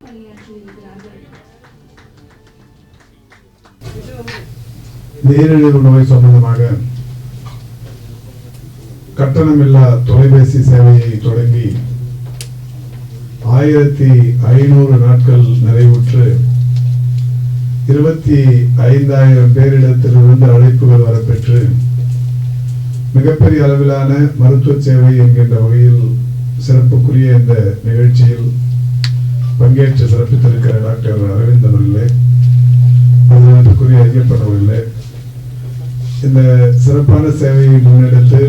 பணியாற்றியிருக்கிறார்கள் நீரிழிவு நோய் சம்பந்தமாக கட்டணமில்லா தொலைபேசி சேவையை தொடங்கி ஆயிரத்தி ஐநூறு நாட்கள் நிறைவுற்று இருபத்தி ஐந்தாயிரம் பேரிடத்திலிருந்து அழைப்புகள் வரப்பெற்று மிகப்பெரிய அளவிலான மருத்துவ சேவை என்கின்ற வகையில் சிறப்புக்குரிய இந்த நிகழ்ச்சியில் பங்கேற்று சிறப்பித்திருக்கிற டாக்டர் அரவிந்தன் அவர்களே அதற்குரிய ஐயப்பன் அவர்களே இந்த சிறப்பான சேவையை முன்னெடுத்து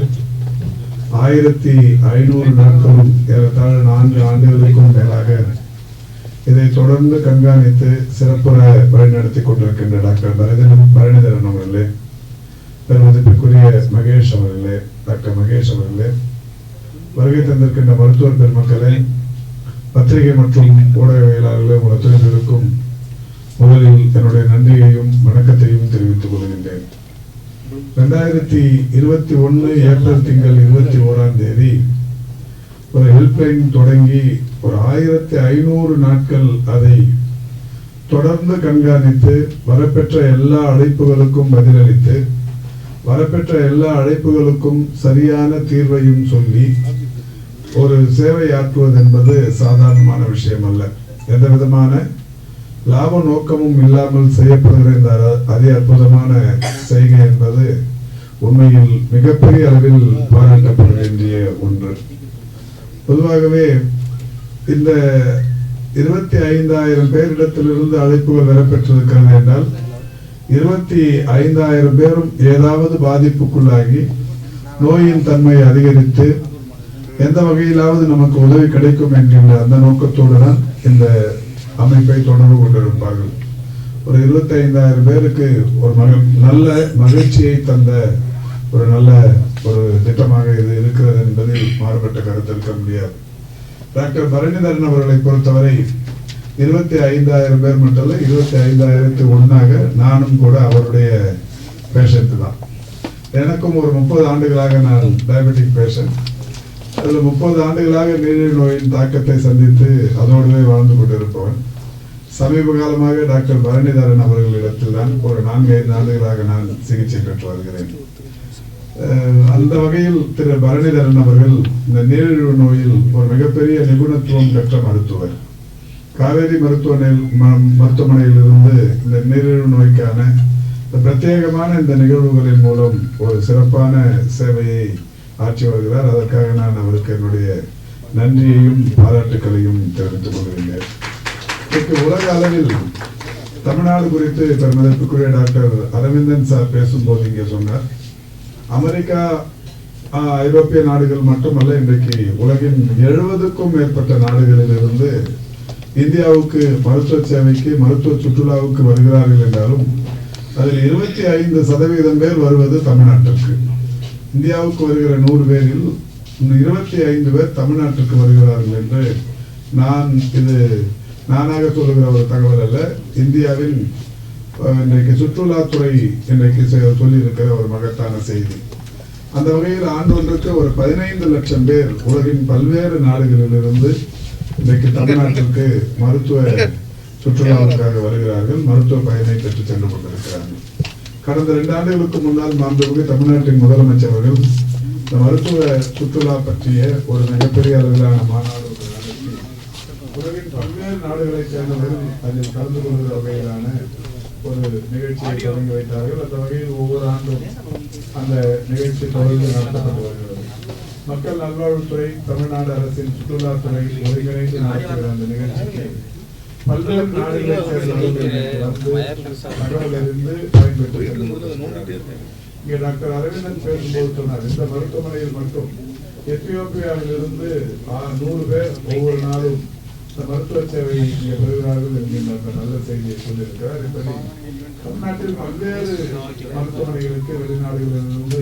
ஆயிரத்தி ஐநூறு நாட்களும் ஏறத்தாழ நான்கு ஆண்டுகளுக்கும் மேலாக இதை தொடர்ந்து கண்காணித்து சிறப்புற வழிநடத்தி கொண்டிருக்கின்ற டாக்டர் பரதன் பரணிதரன் அவர்களே பெருமதிப்பிற்குரிய மகேஷ் அவர்களே டாக்டர் மகேஷ் அவர்களே வருகை தந்திருக்கின்ற மருத்துவர் பெருமக்களே பத்திரிகை மற்றும் ஊடகவியலாளர்களே உங்கள் ஒத்துழைப்பிற்கும் முதலில் என்னுடைய நன்றியையும் வணக்கத்தையும் தெரிவித்துக் கொள்கின்றேன். ரெண்டாயிரத்தி இருபத்தி ஒன்று ஏப்ரல் திங்கள் இருபத்தி ஹெல்ப்லைன் தொடங்கி ஒரு ஆயிரத்தி ஐநூறு நாட்கள் அதை தொடர்ந்து கண்காணித்து வரப்பெற்ற எல்லா அழைப்புகளுக்கும் பதிலளித்து வரப்பெற்ற எல்லா அழைப்புகளுக்கும் சரியான தீர்வையும் சொல்லி ஒரு சேவை ஆற்றுவது என்பது சாதாரணமான விஷயம் அல்ல எந்த விதமான லாப நோக்கமும் இல்லாமல் செய்யப்படுகிற இந்த அதி அற்புதமான செய்கை என்பது உண்மையில் மிகப்பெரிய அளவில் பாராட்டப்பட வேண்டிய ஒன்று. பொதுவாகவே இந்த இருபத்தி ஐந்தாயிரம் பேரிடத்திலிருந்து அழைப்புகள் பெறப்பெற்றிருக்கிறது என்றால் இருபத்தி ஐந்தாயிரம் பேரும் ஏதாவது பாதிப்புக்குள்ளாகி நோயின் தன்மையை அதிகரித்து எந்த வகையிலாவது நமக்கு உதவி கிடைக்கும் என்கின்ற அந்த நோக்கத்தோடு தான் இந்த அமைப்பை தொடர்பு கொண்டிருப்பார்கள். ஒரு இருபத்தி ஐந்தாயிரம் பேருக்கு ஒரு மக நல்ல மகிழ்ச்சியை தந்த ஒரு நல்ல ஒரு திட்டமாக இது இருக்கிறது என்பதில் மாறுபட்ட கருத்து இருக்க முடியாது. டாக்டர் பரணிதரன் அவர்களை பொறுத்தவரை இருபத்தி ஐந்தாயிரம் பேர் மட்டும் இல்லை இருபத்தி ஐந்தாயிரத்தி ஒன்னாக நானும் கூட அவருடைய பேஷண்ட் தான். எனக்கும் ஒரு முப்பது ஆண்டுகளாக நான் டயபெட்டிக் பேஷண்ட் அதில் முப்பது ஆண்டுகளாக நீரிழிவு நோயின் தாக்கத்தை சந்தித்து அதோடவே வாழ்ந்து கொண்டிருப்பவன். சமீப காலமாக டாக்டர் பரணிதரன் அவர்களிடத்தில் தான் ஒரு நான்கு ஐந்து ஆண்டுகளாக நான் சிகிச்சை பெற்று வருகிறேன். அந்த வகையில் திரு பரணிதரன் அவர்கள் இந்த நீரிழிவு நோயில் ஒரு மிகப்பெரிய நிபுணத்துவம் பெற்ற மருத்துவர். காவேரி மருத்துவமனையில் மருத்துவமனையில் இருந்து இந்த நீரிழிவு நோய்க்கான இந்த பிரத்யேகமான இந்த நிகழ்வுகளின் மூலம் ஒரு சிறப்பான சேவையை ஆற்றி வருகிறார். அதற்காக நான் அவருக்கு என்னுடைய நன்றியையும் பாராட்டுக்களையும் தெரிவித்துக் கொள்கிறேன். இன்றைக்கு உலக அளவில் தமிழ்நாடு குறித்து பெருமதிப்புக்குரிய டாக்டர் அரவிந்தன் சார் பேசும்போது இங்கே சொன்னார். அமெரிக்கா ஐரோப்பிய நாடுகள் மட்டுமல்ல இன்றைக்கு உலகின் எழுபதுக்கும் மேற்பட்ட நாடுகளில் இருந்து இந்தியாவுக்கு மருத்துவ சேவைக்கு மருத்துவ சுற்றுலாவுக்கு வருகிறார்கள் என்றாலும் அதில் இருபத்தி ஐந்து சதவீதம் பேர் வருவது தமிழ்நாட்டிற்கு. இந்தியாவுக்கு வருகிற நூறு பேரில் இருபத்தி ஐந்து பேர் தமிழ்நாட்டிற்கு வருகிறார்கள் என்று நான் இது நானாக சொல்லுகிற ஒரு தகவல் அல்ல. இந்தியாவின் இன்றைக்கு சுற்றுலாத்துறை இன்றைக்கு சொல்லியிருக்கிற ஒரு மகத்தான செய்தி. அந்த வகையில் ஆண்டொன்றுக்கு ஒரு பதினைந்து லட்சம் பேர் உலகின் பல்வேறு நாடுகளிலிருந்து இன்றைக்கு தமிழ்நாட்டிற்கு மருத்துவ சுற்றுலாவுக்காக வருகிறார்கள். மருத்துவ பயனை பெற்று சென்று கொண்டிருக்கிறார்கள். கடந்த ரெண்டு ஆண்டுகளுக்கு முன்னால் மாண்புமிகு தமிழ்நாட்டின் முதலமைச்சர் அவர்கள் இந்த மருத்துவ சுற்றுலா பற்றிய ஒரு மிகப்பெரிய அளவிலான மாநாடு உலகின் பல்வேறு நாடுகளைச் சேர்ந்தவர்கள் அதில் கலந்து கொள்கிற வகையிலான ஒரு நிகழ்ச்சியை தொடங்கி வைத்தார்கள். அந்த வகையில் ஒவ்வொரு ஆண்டும் அந்த நிகழ்ச்சி தொடர்ந்து நடத்தப்பட்டு வருகிறது. மக்கள் நல்வாழ்வுத்துறை தமிழ்நாடு அரசின் சுற்றுலாத்துறை ஒருங்கிணைந்து நடத்துகிற அந்த நிகழ்ச்சிக்கு பல்வேறு தகவல் அறிந்து பயன்பெற்று. இங்கே டாக்டர் அரவிந்தன் பேசும்போது சொன்னார் இந்த மருத்துவமனையில் மட்டும் எத்தியோப்பியாவில் இருந்து நூறு பேர் ஒவ்வொரு நாளும் இந்த மருத்துவ சேவையை இங்கே பெறுகிறார்கள் என்கின்ற அந்த நல்ல செய்தியை சொல்லியிருக்கிறார். இப்படி தமிழ்நாட்டில் பல்வேறு மருத்துவமனைகளுக்கு வெளிநாடுகளிலிருந்து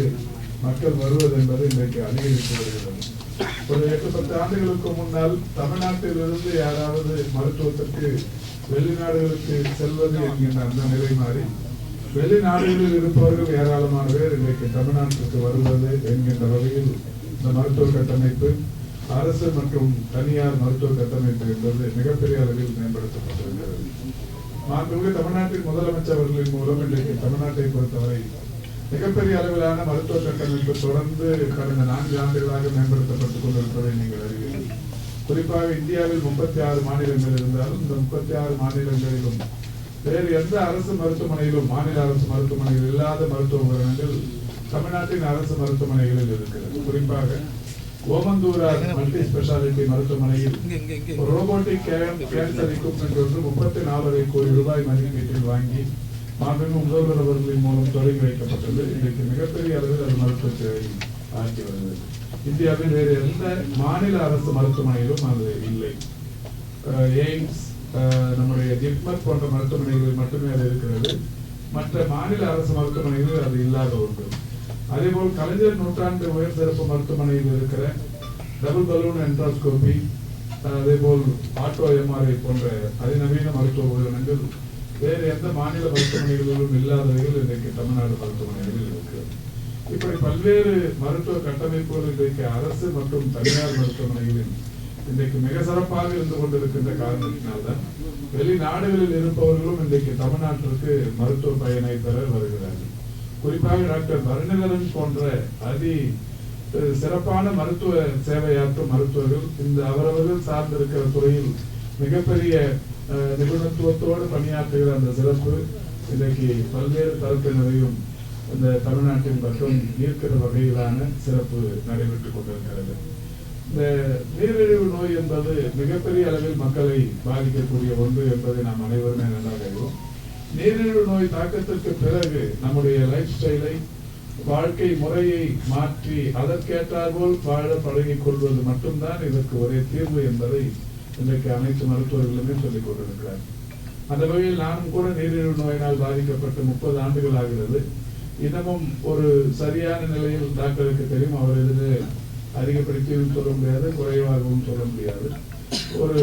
மக்கள் வருவது என்பது இன்றைக்கு அதிகரித்து வருகிறது. ஒரு எட்டு பத்து ஆண்டுகளுக்கு முன்னால் தமிழ்நாட்டிலிருந்து யாராவது மருத்துவத்திற்கு வெளிநாடுகளுக்கு செல்வது என்கின்ற அந்த நிலை மாறி வெளிநாடுகளில் இருப்பவர்கள் ஏராளமான பேர் இன்றைக்கு தமிழ்நாட்டிற்கு வருவது என்கின்ற வகையில் இந்த மருத்துவ கட்டமைப்பு அரசு மற்றும் தனியார் மருத்துவ கட்டமைப்பு என்பது மிகப்பெரிய அளவில் மேம்படுத்தப்பட்டிருக்கிறது. மாண்புமிகு தமிழ்நாட்டின் முதலமைச்சர் அவர்களின் மூலம் இன்றைக்கு தமிழ்நாட்டை பொறுத்தவரை மிகப்பெரிய அளவிலான மருத்துவ கட்டமைப்பு தொடர்ந்து கடந்த நான்கு ஆண்டுகளாக மேம்படுத்தப்பட்டுக் கொண்டிருப்பதை நீங்கள் அறிவீர்கள். குறிப்பாக இந்தியாவில் முப்பத்தி ஆறு மாநிலங்கள் இருந்தாலும் இந்த முப்பத்தி ஆறு மாநிலங்களிலும் வேறு எந்த அரசு மருத்துவமனையிலும் மாநில அரசு மருத்துவமனையில் இல்லாத மருத்துவ உபகரணங்கள் தமிழ்நாட்டின் அரசு மருத்துவமனைகளில் இருக்கிறது. குறிப்பாக ஓமந்தூரார் மல்டி ஸ்பெஷாலிட்டி மருத்துவமனையில் ரோபோட்டிக் கேன்சர் எக்யூப்மெண்ட் ஒன்று முப்பத்தி நாலரை கோடி ரூபாய் மதிப்பீட்டில் வாங்கி மாண்புமிகு முதல்வர் அவர்களின் மூலம் தொடங்கி வைக்கப்பட்டது. இன்றைக்கு மிகப்பெரிய அளவில் அது மருத்துவ சேவை ஆக்கி வருகிறது. இந்தியாவில் வேறு எந்த மாநில அரசு மருத்துவமனையிலும் அது இல்லை. எய்ம்ஸ் நம்முடைய ஜிப்மர் போன்ற மருத்துவமனைகளில் மட்டுமே அது இருக்கிறது. மற்ற மாநில அரசு மருத்துவமனைகளில் அது இல்லாத ஒன்று. அதேபோல் கலைஞர் நூற்றாண்டு உயர் சிறப்பு மருத்துவமனையில் இருக்கிற டபுள் பலூன் என்ட்ராஸ்கோபி அதேபோல் ஆட்டோ எம்ஆர்ஐ போன்ற அதிநவீன மருத்துவ உபகரணங்கள் வேறு எந்த மாநில மருத்துவமனைகளிலும் இல்லாதவைகள் இன்றைக்கு தமிழ்நாடு மருத்துவமனைகளில் இருக்கிறது இப்படி பல்வேறு மருத்துவ கட்டமைப்புகள் இன்றைக்கு அரசு மற்றும் தனியார் மருத்துவமனைகளில் இன்றைக்கு மிக சிறப்பாக இருந்து கொண்டிருக்கின்ற காரணத்தினால்தான் வெளிநாடுகளில் இருப்பவர்களும் இன்றைக்கு தமிழ்நாட்டிற்கு மருத்துவ பயனை பெற வருகிறார்கள். குறிப்பாக டாக்டர் பரணிதரன் போன்ற அதி சிறப்பான மருத்துவ சேவையாற்றும் மருத்துவர்கள் இந்த அவரவர்கள் சார்ந்திருக்கிற துறையில் மிகப்பெரிய அஹ், நிபுணத்துவத்தோடு பணியாற்றுகிற அந்த சிறப்பு இன்றைக்கு பல்வேறு தரப்பினரையும் இந்த தமிழ்நாட்டின் மற்றும் ஈர்க்கிற வகையிலான சிறப்பு நடைபெற்றுக் கொண்டிருக்கிறது. இந்த நீரிழிவு நோய் என்பது மிகப்பெரிய அளவில் மக்களை பாதிக்கக்கூடிய ஒன்று என்பதை நாம் அனைவருமே நன்றாக அறிவோம். நீரிழிவு நோய் தாக்கத்திற்கு பிறகு நம்முடைய லைஃப் ஸ்டைலை வாழ்க்கை முறையை மாற்றி அதற்கேற்றாற்போல் வாழ பழகிக் கொள்வது மட்டும்தான் இதற்கு ஒரே தீர்வு என்பதை இன்றைக்கு அனைத்து மருத்துவர்களுமே சொல்லிக் கொண்டிருக்கிறார். அந்த வகையில் நானும் கூட நீரிழிவு நோயினால் பாதிக்கப்பட்டு முப்பது ஆண்டுகள் ஆகிறது. இன்னமும் ஒரு சரியான நிலையில் டாக்டருக்கு தெரியும் அவர் இதில் அதிகப்படுத்தியும் சொல்ல முடியாது குறைவாகவும் சொல்ல முடியாது. ஒரு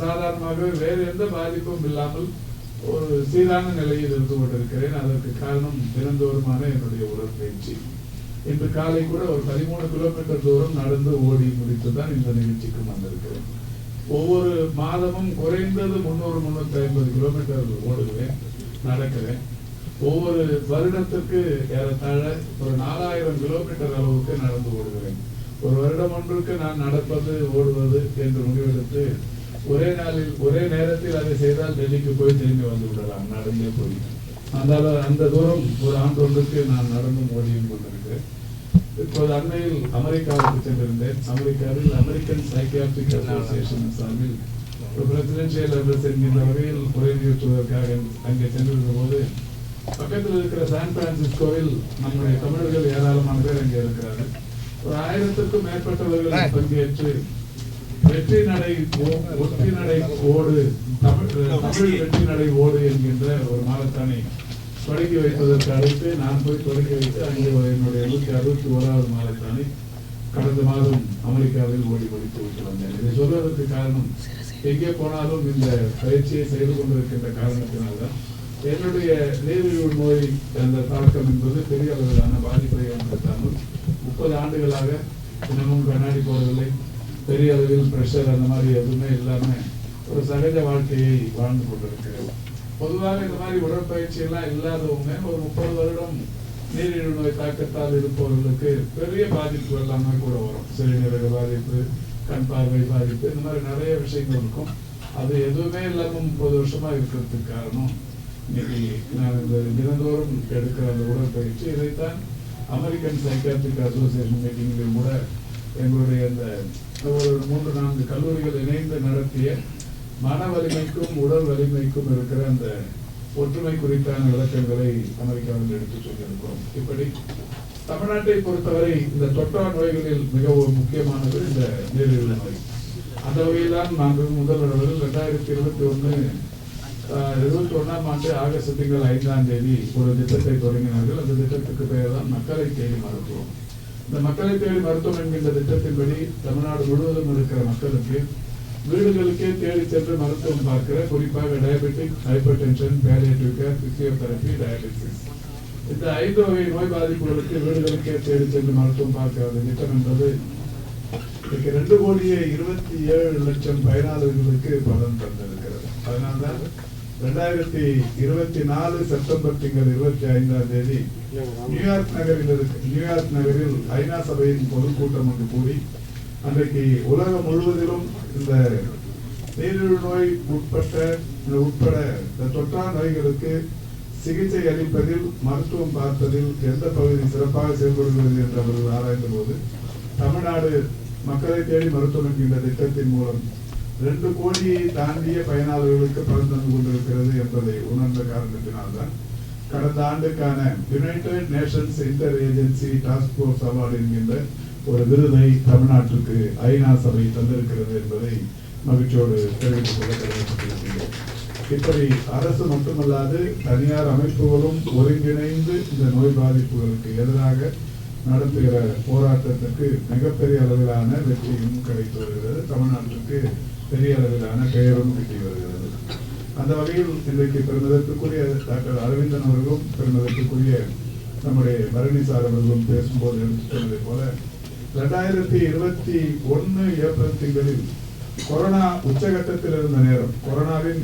சாதாரணமாகவே வேறு எந்த பாதிப்பும் இல்லாமல் ஒரு சீரான நிலையில் இருந்து கொண்டிருக்கிறேன். அதற்கு காரணம் தினந்தோறுமான என்னுடைய உடற்பயிற்சி. இன்று காலை கூட ஒரு பதிமூணு கிலோமீட்டர் தூரம் நடந்து ஓடி முடித்து தான் இந்த நிகழ்ச்சிக்கு வந்திருக்கிறேன். ஒவ்வொரு மாதமும் குறைந்தது முன்னூறு முன்னூத்தி ஐம்பது கிலோமீட்டர் ஓடுகிறேன் நடக்கிறேன். ஒவ்வொரு வருடத்துக்கு ஏறத்தாழ ஒரு நாலாயிரம் கிலோமீட்டர் அளவுக்கு நடந்து ஓடுகிறேன். ஒரு வருடம் ஒன்றுக்கு நான் நடப்பது ஓடுவது என்று முடிவெடுத்து ஒரே நாளில் ஒரே நேரத்தில் அதை செய்தால் டெல்லிக்கு போய் திரும்பி வந்து விடலாம். நடந்தே போய். அதனால அந்த தூரம் ஒரு ஆண்டொன்றுக்கு நான் நடந்தும் ஓடியும் கொண்டிருக்கிறேன். இப்போது அண்மையில் அமெரிக்காவுக்கு சென்றிருந்தேன். அமெரிக்காவில் அமெரிக்கன் சைக்கியாட்ரிக் அசோசியேஷன் சார்பில் ஒரு பிரசிடென்சியல் அட்ரஸ் என்கின்ற வகையில் உரைநிறுத்துவதற்காக அங்கே சென்றிருந்த போது பக்கத்தில் இருக்கிற சான் பிரான்சிஸ்கோவில் நம்முடைய தமிழர்கள் ஏராளமான பேர் அங்கே இருக்கிறார்கள். ஒரு ஆயிரத்துக்கும் மேற்பட்டவர்கள் பங்கேற்று வெற்றி நடை ஒற்றி நடை ஓடு தமிழ் தமிழ் வெற்றி. நடை ஓடு என்கின்ற ஒரு மாரத்தானை தொடங்கி வைப்பதற்கு அடுத்து நான் போய் தொடங்கி வைத்து அங்கே என்னுடைய நூற்றி அறுபத்தி ஓராவது மாரத்தானை கடந்த மாதம் அமெரிக்காவில் ஓடி முடித்து விட்டு வந்தேன். இதை சொல்வதற்கு காரணம் எங்கே போனாலும் இந்த பயிற்சியை செய்து கொண்டிருக்கின்ற காரணத்தினால்தான். என்னுடைய நீரிழிவு நோய் அந்த தாக்கம் என்பது பெரிய அளவிலான பாதிப்பை ஏற்படுத்தாமல் முப்பது ஆண்டுகளாக தினமும் கண்ணாடி போவதில்லை பெரிய அளவில் ப்ரெஷர் அந்த மாதிரி எதுவுமே இல்லாம ஒரு சகஜ வாழ்க்கையை வாழ்ந்து கொண்டிருக்கிறோம். பொதுவாக இந்த மாதிரி உடற்பயிற்சி எல்லாம் இல்லாதவங்க ஒரு முப்பது வருடம் நீரிழிவு நோய் தாக்கத்தால் இருப்பவர்களுக்கு பெரிய பாதிப்பு எல்லாமே கூட வரும். சிறுநீரக பாதிப்பு கண் பார்வை பாதிப்பு இந்த மாதிரி நிறைய விஷயங்கள் இருக்கும். அது எதுவுமே இல்லாமல் முப்பது வருஷமா இருக்கிறதுக்கு காரணம் இன்னைக்கு நான் இந்த தினந்தோறும் எடுக்கிற அந்த உடற்பயிற்சி. இதைத்தான் அமெரிக்கன் சைக்காட்ரிக் அசோசியேஷன் மீட்டிங்கிலும் கூட எங்களுடைய அந்த ஒரு மூன்று நான்கு கல்லூரிகள் இணைந்து நடத்திய மன வலிமைக்கும் உடல் வலிமைக்கும் இருக்கிற அந்த ஒற்றுமை குறித்தான விளக்கங்களை அமெரிக்காவில் எடுத்துச் சொல்லியிருக்கிறோம். இப்படி தமிழ்நாட்டை பொறுத்தவரை இந்த தொற்றா நோய்களில் மிகவும் முக்கியமானது இந்த நீரிழிவு நோய். அந்த வகையில் தான் நாங்கள் முதல் அளவில் ரெண்டாயிரத்தி இருபத்தி ஒன்று இருபத்தி ஒண்ணாம் ஆண்டு ஆகஸ்ட் திங்கள் ஐந்தாம் தேதி ஒரு திட்டத்தை தொடங்கினார்கள். அந்த திட்டத்துக்கு பெயர் தான் மக்களை தேடி மருத்துவம். இந்த மக்களை தேடி மருத்துவம் என்கின்ற திட்டத்தின்படி தமிழ்நாடு முழுவதும் இருக்கிற மக்களுக்கு வீடுகளுக்கே தேடி சென்று மருத்துவம் பார்க்கிற குறிப்பாக diabetic hypertension palliative care physiotherapy dialysis இந்த ஐந்து வகை நோய் பாதிப்புகளுக்கு வீடுகளுக்கே தேடி சென்று மருத்துவம் பார்க்கிறது திட்டம் என்பது இன்னைக்கு ரெண்டு கோடியே இருபத்தி ஏழு லட்சம் பயனாளர்களுக்கு பலன் தந்திருக்கிறது. அதனால்தான் ரெண்டாயிரத்தி இருபத்தி நாலு செப்டம்பர் திங்கள் இருபத்தி ஐந்தாம் தேதி நியூயார்க் நகரில் இருக்கு நியூயார்க் நகரில் ஐநா சபையின் பொதுக்கூட்டம் ஒன்று கூடி அன்றைக்கு உலகம் முழுவதிலும் இந்த நீரிழிவு நோய் உட்பட்ட உட்பட இந்த தொற்றா நோய்களுக்கு சிகிச்சை அளிப்பதில் மருத்துவம் பார்ப்பதில் எந்த பகுதி சிறப்பாக செயல்படுகிறது என்று அவர்கள் ஆராய்ந்த போது தமிழ்நாடு மக்களை தேடி மருத்துவம் என்கின்ற திட்டத்தின் மூலம் ரெண்டு கோடியை தாண்டிய பயனாளர்களுக்கு பலன் தந்து கொண்டிருக்கிறது என்பதை உணர்ந்த காரணத்தினால்தான் கடந்த ஆண்டுக்கான United Nations Inter Agency Task Force Award என்கின்ற ஒரு விருதை தமிழ்நாட்டிற்கு ஐநா சபை தந்திருக்கிறது என்பதை மகிழ்ச்சியோடு தெரிவித்துக் கொள்ள கடமைப்பட்டிருக்கின்றோம் இப்படி அரசு மட்டுமல்லாது தனியார் அமைப்புகளும் ஒருங்கிணைந்து இந்த நோய் பாதிப்புகளுக்கு எதிராக நடத்துகிற போராட்டத்திற்கு மிகப்பெரிய அளவிலான வெற்றியும் கிடைத்து வருகிறது. தமிழ்நாட்டிற்கு பெரிய அளவிலான பெயரும் கிட்டி வருகிறது. அந்த வகையில் இன்றைக்கு பெருமிதத்துக்குரிய டாக்டர் அரவிந்தன் அவர்களும் பெருமிதத்துக்குரிய நம்முடைய பரணிசார் அவர்களும் பேசும்போது எடுத்து சொன்னதை போல ரெண்டாயிரத்தி இருபத்தி ஒன்று ஏப்ரல் திங்களில் கொரோனா உச்சகட்டத்தில் இருந்த நேரம் கொரோனாவின்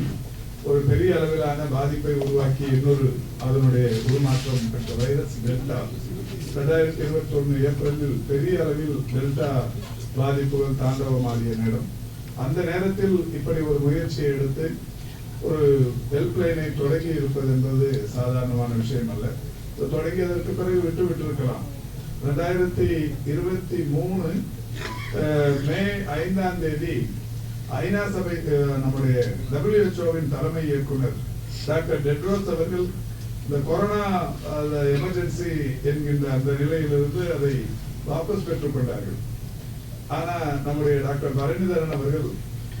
ஒரு பெரிய அளவிலான பாதிப்பை உருவாக்கி இன்னொரு அதனுடைய உருமாற்றம் பெற்ற வைரஸ் டெல்டா. ரெண்டாயிரத்தி இருபத்தி ஒன்று ஏப்ரலில் பெரிய அளவில் டெல்டா பாதிப்புகள் தாண்டவமாகிய நேரம் அந்த நேரத்தில் இப்படி ஒரு முயற்சியை எடுத்து ஒரு ஹெல்ப்லைனை தொடங்கி இருப்பது என்பது சாதாரணமான விஷயம் அல்ல தொடங்கியதற்கு பிறகு விட்டு விட்டிருக்கலாம். ரெண்டாயிரத்தி இருபத்தி மூணு மே ஐந்தாம் தேதி ஐநா சபை நம்முடைய டபிள்யூஹெச்ஓவின் தலைமை இயக்குனர் டாக்டர் டெட்ரோஸ் அவர்கள் இந்த கொரோனா எமர்ஜென்சி என்கின்ற அந்த நிலையிலிருந்து அதை வாபஸ் பெற்றுக் கொண்டார்கள் ஆனா நம்முடைய டாக்டர் பரணிதரன் அவர்கள்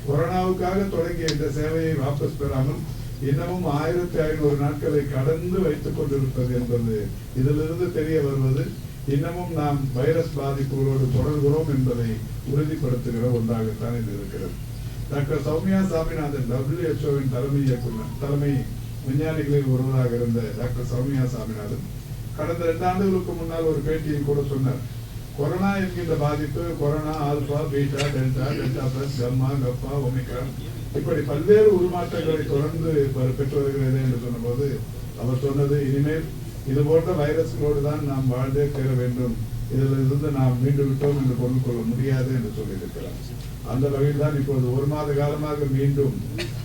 கொரோனாவுக்காக தொடங்கிய இந்த சேவையை வாபஸ் பெறாமல் இன்னமும் ஆயிரத்தி ஐநூறு நாட்களை கடந்து வைத்துக் கொண்டிருப்பது என்பது இதிலிருந்து தெரிய வருவது இன்னமும் நாம் வைரஸ் பாதிப்புகளோடு தொடர்கிறோம் என்பதை உறுதிப்படுத்துகிற ஒன்றாகத்தான் இது இருக்கிறது. டாக்டர் சௌமியா சாமிநாதன் டபிள்யூஹெச்ஓவின் தலைமை இயக்குனர் தலைமை விஞ்ஞானிகளில் ஒருவராக இருந்த டாக்டர் சௌமியா சாமிநாதன் கடந்த ரெண்டு ஆண்டுகளுக்கு முன்னால் ஒரு பேட்டியில் கூட சொன்னார் கொரோனா என்கின்ற பாதிப்பு corona alpha beta delta delta plus gamma kappa omicron. இப்படி பல்வேறு உருமாற்றங்களை தொடர்ந்து பெற்று வருகிறது என்று சொன்னபோது அவர் சொன்னது இனிமேல் இது போன்ற வைரஸ்களோடு தான் நாம் வாழ்ந்தே தேர வேண்டும். இதில் இருந்து நாம் மீண்டு விட்டோம் என்று பொருள் கொள்ள முடியாது என்று சொல்லியிருக்கிறார். அந்த வகையில் தான் இப்போது ஒரு மாத காலமாக மீண்டும்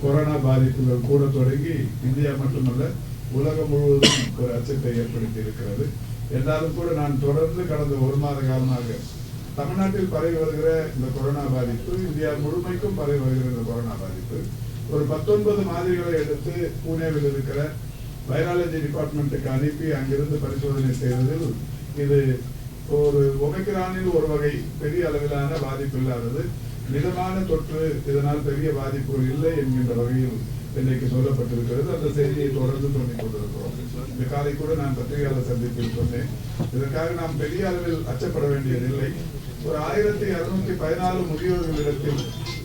கொரோனா பாதிப்புகள் கூட தொடங்கி இந்தியா மட்டுமல்ல உலகம் முழுவதும் ஒரு அச்சத்தை ஏற்படுத்தி இருக்கிறது. என்றாலும் கூட நான் தொடர்ந்து கடந்த ஒரு மாத காலமாக தமிழ்நாட்டில் பரவி வருகிற இந்த கொரோனா பாதிப்பு இந்தியா முழுமைக்கும் பரவி வருகிற இந்த கொரோனா பாதிப்பு ஒரு பத்தொன்பது மாதிரிகளை எடுத்து பூனேவில் இருக்கிற வைராலஜி டிபார்ட்மெண்ட்டுக்கு அனுப்பி அங்கிருந்து பரிசோதனை செய்ததில் இது ஒரு ஒமைக்ரானில் ஒரு வகை பெரிய அளவிலான பாதிப்பு இல்லாதது. மிதமான தொற்று இதனால் பெரிய பாதிப்புகள் இல்லை என்கின்ற வகையில் இன்றைக்கு சொல்லப்பட்டிருக்கிறது. அந்த செய்தியை தொடர்ந்து சொல்லிக் கொண்டிருக்கிறோம். இந்த காலை கூட நான் பத்திரிகையாளர் சந்திப்பில் சொன்னேன். இதற்காக நாம் பெரிய அளவில் அச்சப்பட வேண்டியதில்லை. ஒரு ஆயிரத்தி அறுநூத்தி பதினாலு முதியோர்களிடத்தில்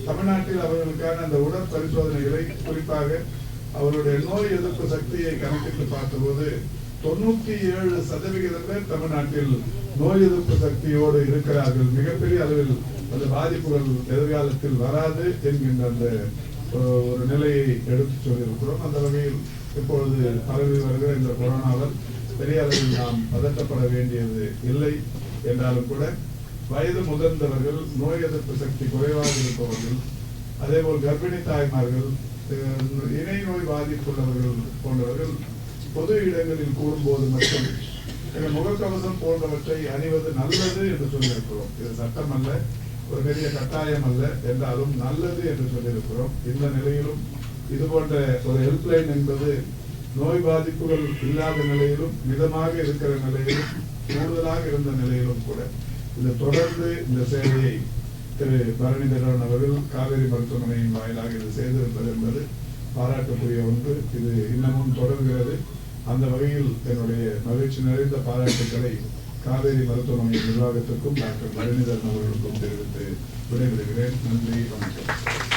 தமிழ்நாட்டில் அவர்களுக்கான அந்த உடற் பரிசோதனைகளை குறிப்பாக அவருடைய நோய் எதிர்ப்பு சக்தியை கணக்கிட்டு பார்த்தபோது தொண்ணூத்தி ஏழு சதவிகிதம் பேர் தமிழ்நாட்டில் நோய் எதிர்ப்பு சக்தியோடு இருக்கிறார்கள். மிகப்பெரிய அளவில் அந்த பாதிப்புகள் எதிர்காலத்தில் வராது என்கின்ற அந்த ஒரு நிலையை எடுத்து சொல்லியிருக்கிறோம். அந்த வகையில் இப்பொழுது பரவி வருகிற இந்த கொரோனாவால் பெரிய அளவில் நாம் பதட்டப்பட வேண்டியது இல்லை. என்றாலும் கூட வயது முதிர்ந்தவர்கள் நோய் எதிர்ப்பு சக்தி குறைவாக இருப்பவர்கள் அதேபோல் கர்ப்பிணி தாய்மார்கள் இணை நோய் பாதிப்புள்ளவர்கள் போன்றவர்கள் பொது இடங்களில் கூடும்போது மட்டும் இந்த முகக்கவசம் போன்றவற்றை அணிவது நல்லது என்று சொல்லியிருக்கிறோம். இது சட்டம் அல்ல ஒரு பெரிய கட்டாயம் அல்ல என்றாலும் நல்லது என்று சொல்லியிருக்கிறோம். இந்த நிலையிலும் இது போன்ற ஒரு ஹெல்ப்லைன் என்பது நோய் பாதிப்புகள் இல்லாத நிலையிலும் மிதமாக இருக்கிற நிலையிலும் கூடுதலாக இருந்த நிலையிலும் கூட இது தொடர்ந்து இந்த சேவையை திரு பரணிதரன் அவர்கள் காவேரி மருத்துவமனையின் வாயிலாக இது செய்திருப்பது என்பது பாராட்டுக்குரிய ஒன்று. இது இன்னமும் தொடர்கிறது. அந்த வகையில் என்னுடைய மகிழ்ச்சி நிறைந்த பாராட்டுக்களை காவேரி மருத்துவமனை நிர்வாகத்திற்கும் டாக்டர் பழனிதரன் அவர்களுக்கும் தெரிவித்து விடைபெறுகிறேன். நன்றி வணக்கம்.